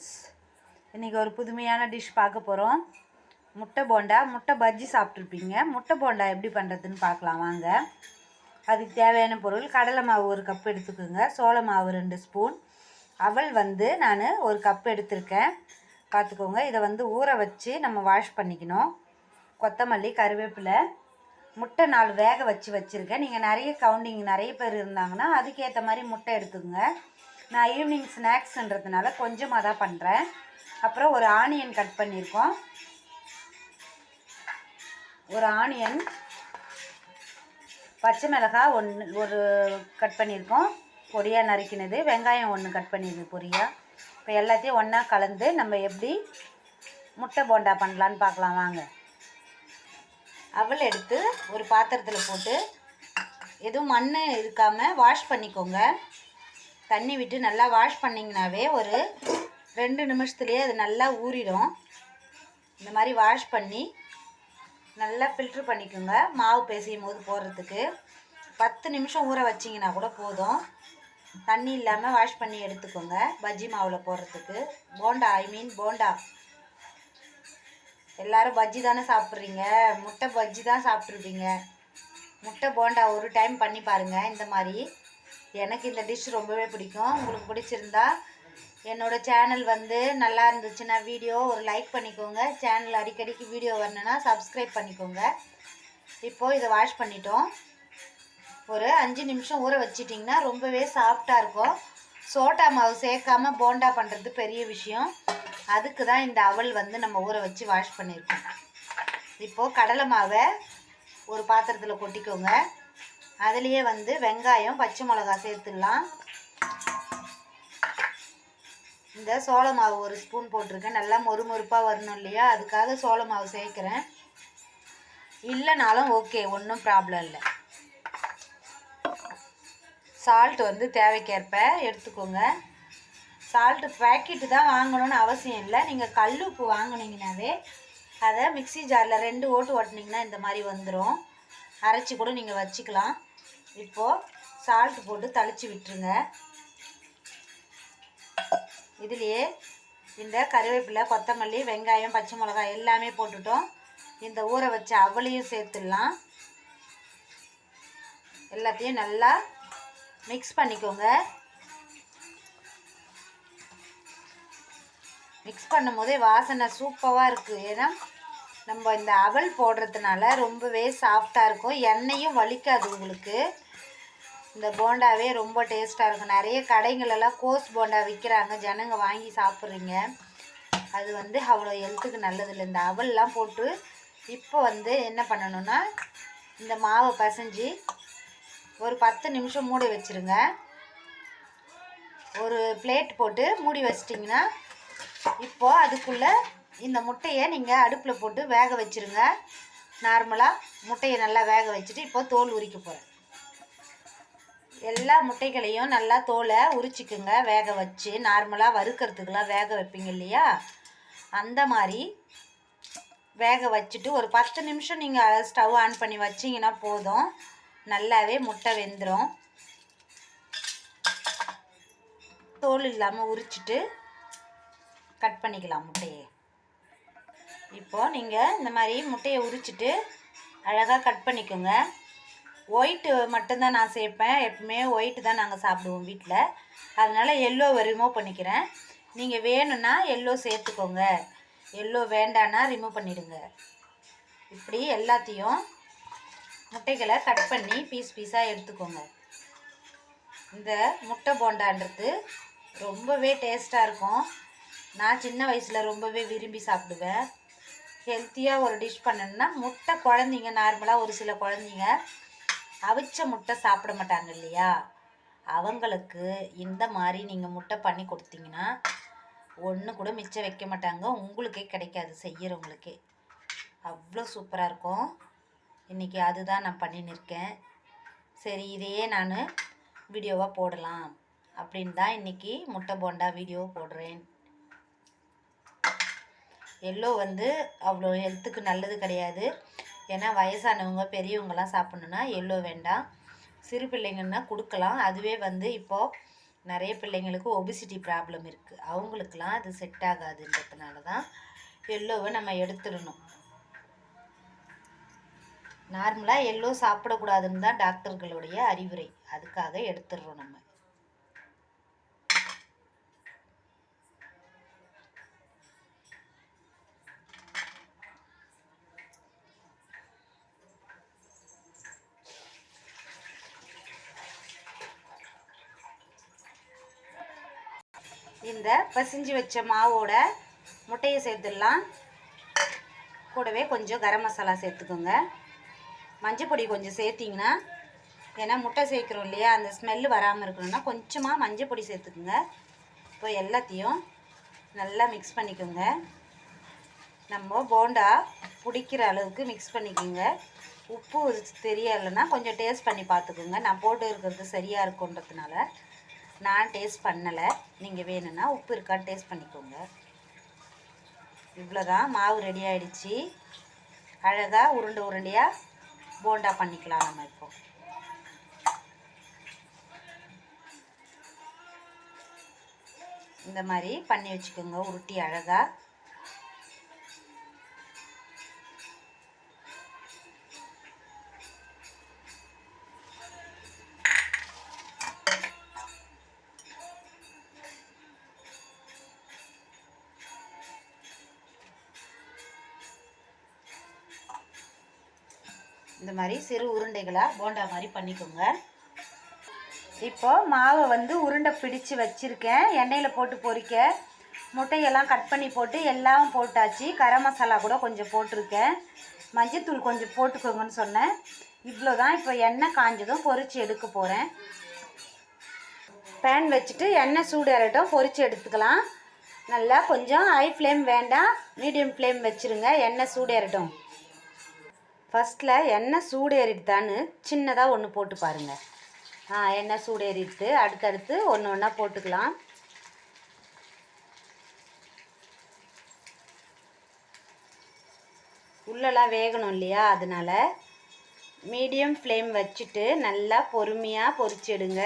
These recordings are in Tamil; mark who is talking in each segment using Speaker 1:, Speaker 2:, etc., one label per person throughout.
Speaker 1: ஃப்ரெண்ட்ஸ் இன்றைக்கி ஒரு புதுமையான டிஷ் பார்க்க போகிறோம் முட்டை போண்டா முட்டை பஜ்ஜி சாப்பிட்ருப்பீங்க முட்டை போண்டா எப்படி பண்ணுறதுன்னு பார்க்கலாம் வாங்க. அதுக்கு தேவையான பொருள் கடலை மாவு ஒரு கப் எடுத்துக்கோங்க. சோள மாவு ரெண்டு ஸ்பூன் அவல் வந்து நான் ஒரு கப் எடுத்திருக்கேன். பார்த்துக்கோங்க இதை வந்து ஊற வச்சு நம்ம வாஷ் பண்ணிக்கணும். கொத்தமல்லி கருவேப்பிலை. முட்டை நாலு வேக வச்சு வச்சுருக்கேன். நீங்கள் நிறைய கவுண்டிங் நிறைய பேர் இருந்தாங்கன்னா அதுக்கேற்ற மாதிரி முட்டை எடுத்துக்கோங்க. நான் ஈவினிங் ஸ்நாக்ஸ்ன்றதுனால கொஞ்சமாக தான் பண்ணுறேன் அப்புறம் ஒரு ஆனியன் கட் பண்ணியிருக்கோம். ஒரு ஆனியன் பச்சை மிளகாய் ஒன்று ஒரு கட் பண்ணியிருக்கோம். பொரியா நறுக்கினது வெங்காயம் ஒன்று கட் பண்ணியிருக்கு பொரியாக இப்போ எல்லாத்தையும் ஒன்றா கலந்து நம்ம எப்படி முட்டை போண்டா பண்ணலான்னு பார்க்கலாம் வாங்க. அவள் எடுத்து ஒரு பாத்திரத்தில் போட்டு எதுவும் மண் இருக்காமல் வாஷ் பண்ணிக்கோங்க. தண்ணி விட்டு நல்லா வாஷ் பண்ணிங்கனாவே ஒரு ரெண்டு நிமிஷத்துலேயே அது நல்லா ஊறிடும். இந்த மாதிரி வாஷ் பண்ணி நல்லா ஃபில்ட்ரு பண்ணிக்கோங்க. மாவு பேசியும் போது போடுறதுக்கு. பத்து நிமிஷம் ஊற வச்சிங்கன்னா கூட போதும். தண்ணி இல்லாமல் வாஷ் பண்ணி எடுத்துக்கோங்க. பஜ்ஜி மாவில் போடுறதுக்கு. போண்டா ஐ மீன் போண்டா. எல்லோரும் பஜ்ஜி தானே சாப்பிட்றீங்க? முட்டை பஜ்ஜி தான் சாப்பிட்ருப்பீங்க முட்டை போண்டா ஒரு டைம் பண்ணி பாருங்கள் இந்த மாதிரி எனக்கு இந்த டிஷ் ரொம்பவே பிடிக்கும். உங்களுக்கு பிடிச்சிருந்தா என்னோடய சேனல் வந்து நல்லா இருந்துச்சுன்னா வீடியோ ஒரு லைக் பண்ணிக்கோங்க. சேனல் அடிக்கடிக்கு வீடியோ வரணுன்னா சப்ஸ்கிரைப் பண்ணிக்கோங்க. இப்போது இதை வாஷ் பண்ணிட்டோம். ஒரு அஞ்சு நிமிஷம் ஊற வச்சிட்டிங்கன்னா ரொம்பவே சாஃப்டாக இருக்கும். சோட்டா மாவு சேர்க்காம போண்டா பண்ணுறது பெரிய விஷயம். அதுக்கு தான் இந்த அவல் வந்து நம்ம ஊற வச்சு வாஷ் பண்ணியிருக்கோம். இப்போது கடலை மாவை ஒரு பாத்திரத்தில் கொட்டிக்கோங்க. அதுலேயே வந்து வெங்காயம் பச்சை மிளகா சேர்த்துடலாம். இந்த சோள மாவு ஒரு ஸ்பூன் போட்டிருக்கேன். நல்லா மொறுமொறுப்பாக வரணும் இல்லையா? அதுக்காக சோள மாவு சேர்க்குறேன். இல்லைனாலும் ஓகே ஒன்றும் ப்ராப்ளம் இல்லை. சால்ட் வந்து தேவைக்கேற்ப எடுத்துக்கோங்க. சால்ட்டு பேக்கெட்டு தான் வாங்கணும்னு அவசியம் இல்லை. நீங்கள் கல் உப்பு வாங்கினீங்கனாவே அதை மிக்ஸி ஜாரில் ரெண்டு ஓட்டு ஓட்டினீங்கன்னா இந்த மாதிரி வந்துடும் அரைச்சி கூட நீங்கள் வச்சுக்கலாம். இப்போது சால்ட் போட்டு தளிச்சு விட்டுருங்க. இதுலேயே இந்த கருவேப்பிலை கொத்தமல்லி வெங்காயம் பச்சை மிளகாய் எல்லாமே போட்டுட்டோம். இந்த ஊற வச்ச அவளையும் சேர்த்துடலாம். எல்லாத்தையும் நல்லா மிக்ஸ் பண்ணிக்கோங்க. மிக்ஸ் பண்ணும் போதே வாசனை சூப்பராக இருக்குது ஏன்னா நம்ம இந்த அவல் போடுறதுனால ரொம்பவே சாஃப்டாக இருக்கும். எண்ணெயும் வலிக்காது உங்களுக்கு. இந்த போண்டாவே ரொம்ப டேஸ்ட்டாக இருக்கும். நிறைய கடைங்களெல்லாம் கோஸ் போண்டா விற்கிறாங்க. ஜனங்க வாங்கி சாப்பிட்றீங்க. அது வந்து அவ்வளோ ஹெல்த்துக்கு நல்லதில்லை. இந்த அவல்லாம் போட்டு இப்போ வந்து என்ன பண்ணணும்னா இந்த மாவை பசைஞ்சு ஒரு பத்து நிமிஷம் மூடி வச்சுருங்க. ஒரு பிளேட் போட்டு மூடி வச்சிட்டிங்கன்னா இப்போது அதுக்குள்ளே இந்த முட்டையை நீங்கள் அடுப்பில் போட்டு வேக வச்சுருங்க. நார்மலாக முட்டையை நல்லா வேக வச்சுட்டு இப்போ தோல் உரிக்க போகிறேன் எல்லா முட்டைகளையும் நல்லா தோலை உரிச்சிக்குங்க வேக வச்சு. நார்மலாக வறுக்கிறதுக்கெலாம் வேக வைப்பீங்க இல்லையா? அந்த மாதிரி வேக வச்சுட்டு ஒரு பத்து நிமிஷம் நீங்கள் ஸ்டவ் ஆன் பண்ணி வச்சிங்கன்னா போதும். நல்லாவே முட்டை வெந்துடும் தோல் இல்லாமல் உரிச்சிட்டு கட் பண்ணிக்கலாம் முட்டையை. இப்போது நீங்கள் இந்த மாதிரி முட்டையை உரிச்சிட்டு அழகாக கட் பண்ணிக்கோங்க. ஒயிட்டு மட்டும்தான் நான் சேர்ப்பேன். எப்பவுமே ஒயிட்டு தான் நாங்கள் சாப்பிடுவோம் வீட்டில் அதனால் எல்லோவை ரிமூவ் பண்ணிக்கிறேன். நீங்கள் வேணும்னா எல்லோ சேர்த்துக்கோங்க. எல்லோ வேண்டான்னா ரிமூவ் பண்ணிவிடுங்க இப்படி எல்லாத்தையும் முட்டைகளை கட் பண்ணி பீஸ் பீஸாக எடுத்துக்கோங்க. இந்த முட்டை போண்டான்றது ரொம்பவே டேஸ்ட்டாக இருக்கும். நான் சின்ன வயசில் ரொம்பவே விரும்பி சாப்பிடுவேன். ஹெல்த்தியாக ஒரு டிஷ் பண்ணணுன்னா முட்டை குழந்தைங்க நார்மலாக ஒரு சில குழந்தைங்க அவிச்ச முட்டை சாப்பிட மாட்டாங்க இல்லையா? அவங்களுக்கு இந்த மாதிரி நீங்கள் முட்டை பண்ணி கொடுத்தீங்கன்னா ஒன்று கூட மிச்சம் வைக்க மாட்டாங்க. உங்களுக்கே கிடைக்காது செய்கிறவங்களுக்கே அவ்வளோ சூப்பராக இருக்கும். இன்றைக்கி அதுதான் நான் பண்ணின்னு இருக்கேன். சரி இதையே நான் வீடியோவாக போடலாம். அப்படின்னு தான் இன்றைக்கி முட்டை போண்டா வீடியோ போடுறேன். எல்லோ வந்து அவ்வளோ ஹெல்த்துக்கு நல்லது கிடையாது. ஏன்னா வயசானவங்க பெரியவங்கலாம் சாப்பிட்ணுன்னா எல்லோ வேண்டாம். சிறு பிள்ளைங்கன்னா கொடுக்கலாம். அதுவே வந்து இப்போது நிறைய பிள்ளைங்களுக்கு ஒபிசிட்டி ப்ராப்ளம் இருக்குது அவங்களுக்கெல்லாம் அது செட் ஆகாதுன்றதுனால தான் எல்லோவை நம்ம எடுத்துடணும். நார்மலாக எல்லோ சாப்பிடக்கூடாதுன்னு தான் டாக்டர்களுடைய அறிவுரை. அதுக்காக எடுத்துடுறோம் நம்ம. இந்த பசிஞ்சு வச்ச மாவோட முட்டையை சேர்த்துடலாம். கூடவே கொஞ்சம் கரம் மசாலா சேர்த்துக்கோங்க. மஞ்சப்பொடி கொஞ்சம் சேர்த்திங்கன்னா ஏன்னா முட்டை சேர்க்குறோம் இல்லையா அந்த ஸ்மெல்லு வராமல் இருக்கணும்னா கொஞ்சமாக மஞ்சப்பொடி சேர்த்துக்குங்க. இப்போ எல்லாத்தையும் நல்லா மிக்ஸ் பண்ணிக்கோங்க. நம்ம போண்டா பிடிக்கிற அளவுக்கு மிக்ஸ் பண்ணிக்கோங்க. உப்பு தெரியலைன்னா கொஞ்சம் டேஸ்ட் பண்ணி பார்த்துக்கோங்க. நான் போட்டு இருக்கிறது சரியாக இருக்குன்றதுனால நான் டேஸ்ட் பண்ணலை. நீங்கள் வேணும்னா உப்பு இருக்கான்னு டேஸ்ட் பண்ணிக்கோங்க. இவ்வளோதான் மாவு ரெடி ஆகிடுச்சி அழகாக உருண்டை உருண்டையாக போண்டா பண்ணிக்கலாம் நம்ம இப்போ. இந்த மாதிரி பண்ணி வச்சுக்கோங்க உருட்டி அழகாக இந்த மாதிரி சிறு உருண்டைகளாக போண்டா மாதிரி பண்ணிக்கோங்க. இப்போது மாவை வந்து உருண்டை பிடிச்சு வச்சுருக்கேன். எண்ணெயில் போட்டு பொரிக்க முட்டையெல்லாம் கட் பண்ணி போட்டு எல்லாம் போட்டாச்சு. கரம் மசாலா கூட கொஞ்சம் போட்டிருக்கேன். மஞ்சத்தூள் கொஞ்சம் போட்டுக்கோங்கன்னு சொன்னேன். இவ்வளோ தான் இப்போ எண்ணெய் காஞ்சதும் பொறிச்சு எடுக்க போகிறேன் பேன் வச்சுட்டு எண்ணெய் சூடு இறட்டும் பொரிச்சு எடுத்துக்கலாம். நல்லா கொஞ்சம் ஹை ஃப்ளேம் வேண்டாம். மீடியம் ஃப்ளேம் வச்சுருங்க. எண்ணெய் சூடு இறட்டும் ஃபஸ்ட்டில் எண்ணெய் சூடு சின்னதாக ஒன்று போட்டு பாருங்கள் ஆ எண்ணெய் சூடு அடுத்தடுத்து ஒன்று ஒன்றா போட்டுக்கலாம். உள்ளெல்லாம் வேகணும் இல்லையா? அதனால் மீடியம் ஃப்ளேம் வச்சுட்டு நல்லா பொறுமையாக பொரிச்சிடுங்க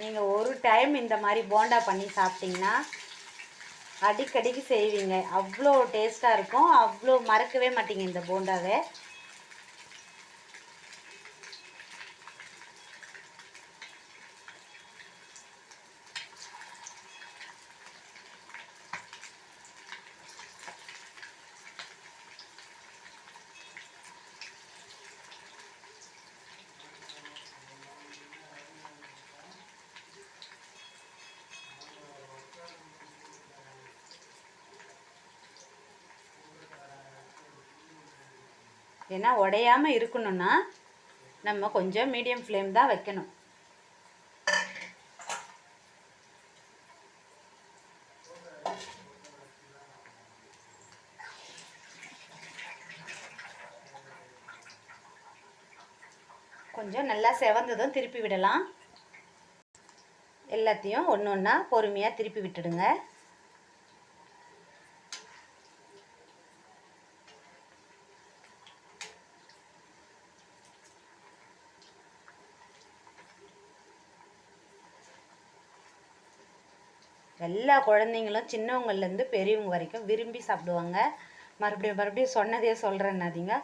Speaker 1: நீங்கள் ஒரு டைம் இந்த மாதிரி போண்டா பண்ணி சாப்பிட்டிங்கன்னா அடிக்கடிக்கு செய்வீங்க. அவ்வளோ டேஸ்ட்டாக இருக்கும். அவ்வளோ மறக்கவே மாட்டீங்க இந்த போண்டாவை. ஏன்னா உடையாமல் இருக்கணும்னா நம்ம கொஞ்சம் மீடியம் ஃப்ளேம் தான் வைக்கணும். கொஞ்சம் நல்லா செவந்ததும் திருப்பி விடலாம். எல்லாத்தையும் ஒன்று ஒன்றா பொறுமையாக திருப்பி விட்டுடுங்க. எல்லா குழந்தைங்களும் சின்னவங்கள்லேருந்து பெரியவங்க வரைக்கும் விரும்பி சாப்பிடுவாங்க. மறுபடியும் மறுபடியும் சொன்னதே சொல்கிறேன்னாதீங்க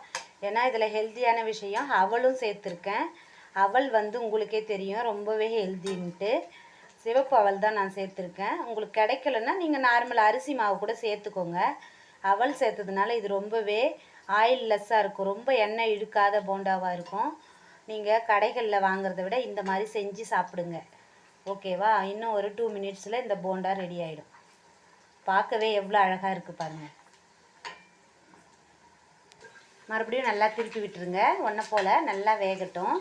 Speaker 1: ஏன்னா இதில் ஹெல்த்தியான விஷயம் அவளும் சேர்த்துருக்கேன். அவள் வந்து உங்களுக்கே தெரியும் ரொம்பவே ஹெல்த்தின்ட்டு சிவப்பு அவல் தான் நான் சேர்த்துருக்கேன். உங்களுக்கு கிடைக்கலன்னா நீங்கள் நார்மல் அரிசி மாவு கூட சேர்த்துக்கோங்க. அவல் சேர்த்ததுனால இது ரொம்பவே ஆயில் லெஸ்ஸாக இருக்கும். ரொம்ப எண்ணெய் இழுக்காத போண்டாவாக இருக்கும். நீங்கள் கடைகளில் வாங்குறத விட இந்த மாதிரி செஞ்சு சாப்பிடுங்க. ஓகேவா? இன்னும் ஒரு டூ மினிட்ஸில் இந்த போண்டா ரெடி ஆகிடும் பார்க்கவே எவ்வளோ அழகாக இருக்குது பாருங்கள் மறுபடியும் நல்லா திருப்பி விட்டுருங்க. ஒன்றை போல் நல்லா வேகட்டும்.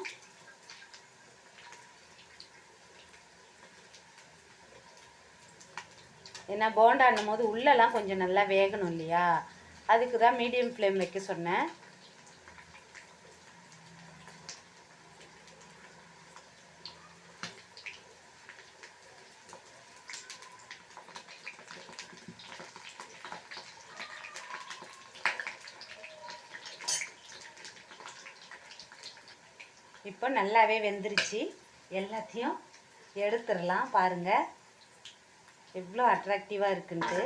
Speaker 1: ஏன்னா போண்டான்னும் போது உள்ளெல்லாம் கொஞ்சம் நல்லா வேகணும் இல்லையா? அதுக்கு தான் மீடியம் ஃப்ளேம் வைக்க சொன்னேன். இப்போ நல்லாவே வெந்துருச்சு. எல்லாத்தையும் எடுத்துடலாம் பாருங்கள் எவ்வளோ அட்ராக்டிவாக இருக்குன்ட்டு.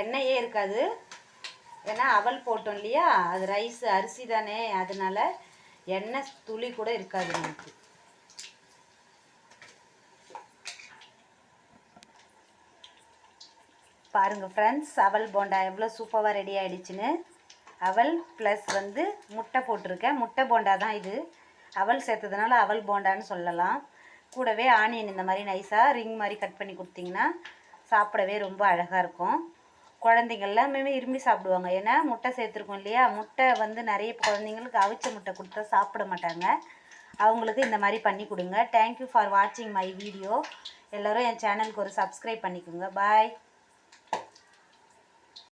Speaker 1: எண்ணெயே இருக்காது. ஏன்னா அவல் போட்டோம் இல்லையா? அது ரைஸ் அரிசி தானே. அதனால் எண்ணெய் துளி கூட இருக்காது நமக்கு. பாருங்கள் ஃப்ரெண்ட்ஸ் அவல் போண்டா எவ்வளோ சூப்பராக ரெடி ஆகிடுச்சின்னு அவல் ப்ளஸ் வந்து முட்டை போட்டிருக்கேன். முட்டை போண்டா தான் இது. அவல் சேர்த்ததுனால அவல் போண்டான்னு சொல்லலாம். கூடவே ஆனியன் இந்த மாதிரி நைஸாக ரிங் மாதிரி கட் பண்ணி கொடுத்தீங்கன்னா சாப்பிடவே ரொம்ப அழகாக இருக்கும். குழந்தைங்க எல்லாமே விரும்பி சாப்பிடுவாங்க. ஏன்னா முட்டை சேர்த்துருக்கோம் இல்லையா? முட்டை வந்து நிறைய குழந்தைங்களுக்கு அவிச்ச முட்டை கொடுத்தா சாப்பிட மாட்டாங்க. அவங்களுக்கு இந்த மாதிரி பண்ணி கொடுங்க. தேங்க்யூ ஃபார் வாட்சிங் மை வீடியோ எல்லோரும் என் சேனலுக்கு ஒரு சப்ஸ்கிரைப் பண்ணிக்கோங்க. பாய்